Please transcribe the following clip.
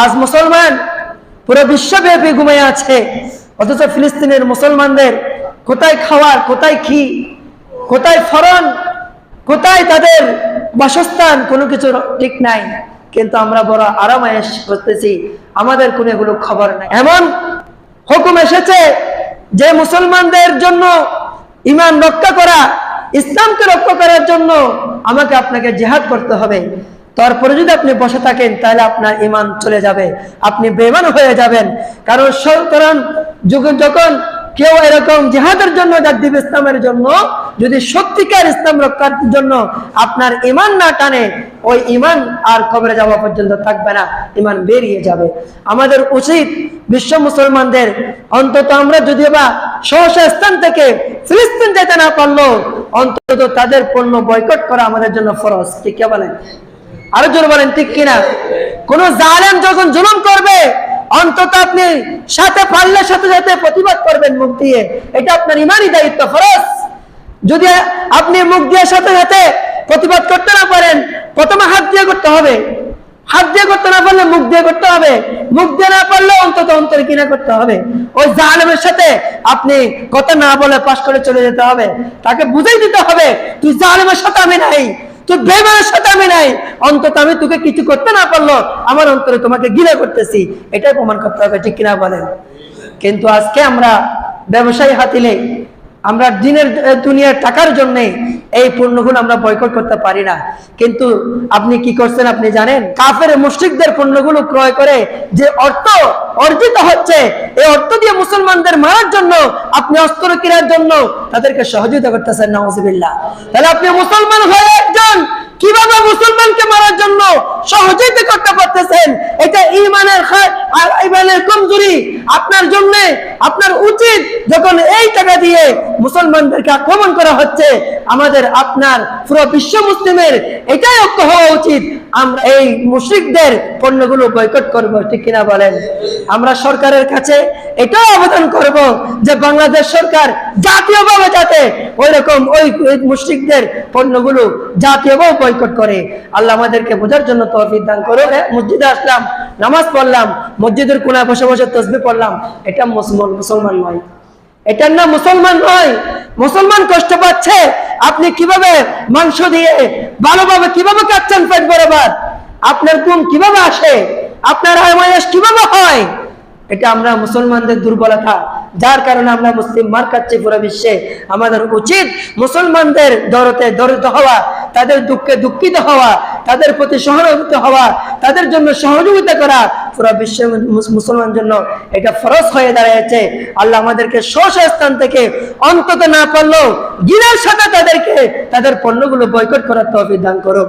আজ মুসলমান পুরো বিশ্বব্যাপী ঘুমিয়ে আছে। অথচ ফিলিস্তিনের মুসলমানদের কোথায় খাওয়ার, কোথায় কি কোথায় ফরন, কোথায় তাদের বাসস্থান, কোনো কিছু ঠিক নাই। কিন্তু আমরা বড় আরামায়েশ করতেছি, আমাদের কোনো এগুলো খবর নাই। এমন হুকুম এসেছে যে মুসলমানদের জন্য ইমান রক্ষা করা, ইসলামকে রক্ষা করার জন্য আমাকে আপনাকে জেহাদ করতে হবে। তারপরে যদি আপনি বসে থাকেন, তাহলে আপনার ইমান চলে যাবে। আপনি বেমান হয়ে যাবেন। কারণ কারণ যখন যখন কেউ এরকম জেহাদের জন্য ডাক দিবে ইসলামের জন্য, যদি সত্যিকার ইসলাম রক্ষার জন্য আপনার ইমান না টানে, ওই ইমান আর কবরে যাওয়া পর্যন্ত থাকবে না। ইমান বেরিয়ে যাবে। আমাদের উচিত বিশ্ব মুসলমানদের, অন্তত আমরা যদিও বা সহসা স্থান থেকে ফিলিস্তিন যেতে না পারল অন্তত তাদের পণ্য বয়কট করা আমাদের জন্য ফরজ। ঠিক বলেন? আরও জোর বলেন, ঠিক কিনা? কোন জালেম যখন জুলুম করবে, অন্তত আপনি সাথে পারলে সাথে সাথে প্রতিবাদ করবেন মুখ দিয়ে। এটা আপনার ইমানই দায়িত্ব, ফরজ। যদি আপনি মুখ দিয়ে সাথে সাথে প্রতিবাদ করতে না পারেন, প্রথমে হাত দিয়ে করতে হবে। হাত দিয়ে করতে না পারলে মুখ দিয়ে করতে হবে। মুখ দিয়ে না পারলে অন্তত অন্তরে কিনা করতে হবে? ওই জালেমের সাথে আপনি কথা না বলে পাশ করে চলে যেতে হবে। তাকে বুঝাই দিতে হবে, তুই জালেমের সাথে আমি নাই। তুই বেমানের সাথে আমি নাই। অন্তত আমি তোকে কিছু করতে না পারল আমার অন্তরে তোমাকে গিলা করতেছি। এটাই প্রমাণ করতে হবে, ঠিক কিনা বলেন? কিন্তু আজকে আমরা ব্যবসায়ী হাতিলে আমরা দিনের দুনিয়ার টাকার জন্য এই পণ্যগুলো আমরা বয়কট করতে পারি না। কিন্তু আপনি কি করছেন আপনি জানেন? কাফের মুশরিকদের পণ্যগুলো ক্রয় করে যে অর্থ অর্জিত হচ্ছে, এই অর্থ দিয়ে মুসলমানদের মারার জন্য, আপনি অস্ত্র কেনার জন্য তাদেরকে সহযোগিতা করতেছেন নওয়াজবিল্লাহ তাহলে আপনি মুসলমান হয়ে একজন, কীভাবে মুসলমানকে মারার জন্য সহযোগিতা করতে পারতেছেন। এটা ইমানের ইমানের কমজোরি। আপনার জন্য, আপনার উচিত যখন এই টাকা দিয়ে মুসলমানদেরকে আক্রমণ করা হচ্ছে, আমাদের আপনার পুরো বিশ্ব মুসলিমের এটাই ঐক্য হওয়া উচিত। আমরা এই মুশ্রিকদের পণ্যগুলো বয়কট করব, ঠিক কিনা বলেন? আমরা সরকারের কাছে এটাও আবেদন করব যে বাংলাদেশ সরকার জাতীয়ভাবে যাতে ওই রকম ওই মুশ্রিকদের পণ্যগুলো জাতীয়ভাবে বয়কট করে। আল্লাহ আমাদেরকে বোঝার জন্য তৌফিক দান করো মসজিদে আসলাম, নামাজ পড়লাম, মসজিদের কোনায় বসে বসে তসবি পড়লাম। এটা মুসলমান নয়। এটার নাম মুসলমান নয়। মুসলমান কষ্ট পাচ্ছে। আপনি কীভাবে মাংস দিয়ে ভালোভাবে কীভাবে কাটছেন পেট বরাবর? আপনার গুম কীভাবে আসে? আপনার আয়মায়াস কীভাবে হয়? এটা আমরা মুসলমানদের দুর্বলতা। যার কারণে আমরা মুসলিম মার খাচ্ছি পুরো বিশ্বে। আমাদের উচিত মুসলমানদের দরতে দরিদ্র হওয়া। তাদের দুঃখে দুঃখিত হওয়া, তাদের প্রতি সহানুভূতি হওয়া, তাদের জন্য সহযোগিতা করা পুরো বিশ্বের মুসলমান জন্য এটা ফরজ হয়ে দাঁড়িয়েছে। আল্লাহ আমাদেরকে স্থান থেকে অন্তত না পারলেও গিরার সাথে তাদেরকে, তাদের পণ্যগুলো বয়কট করার তহবিল দান করো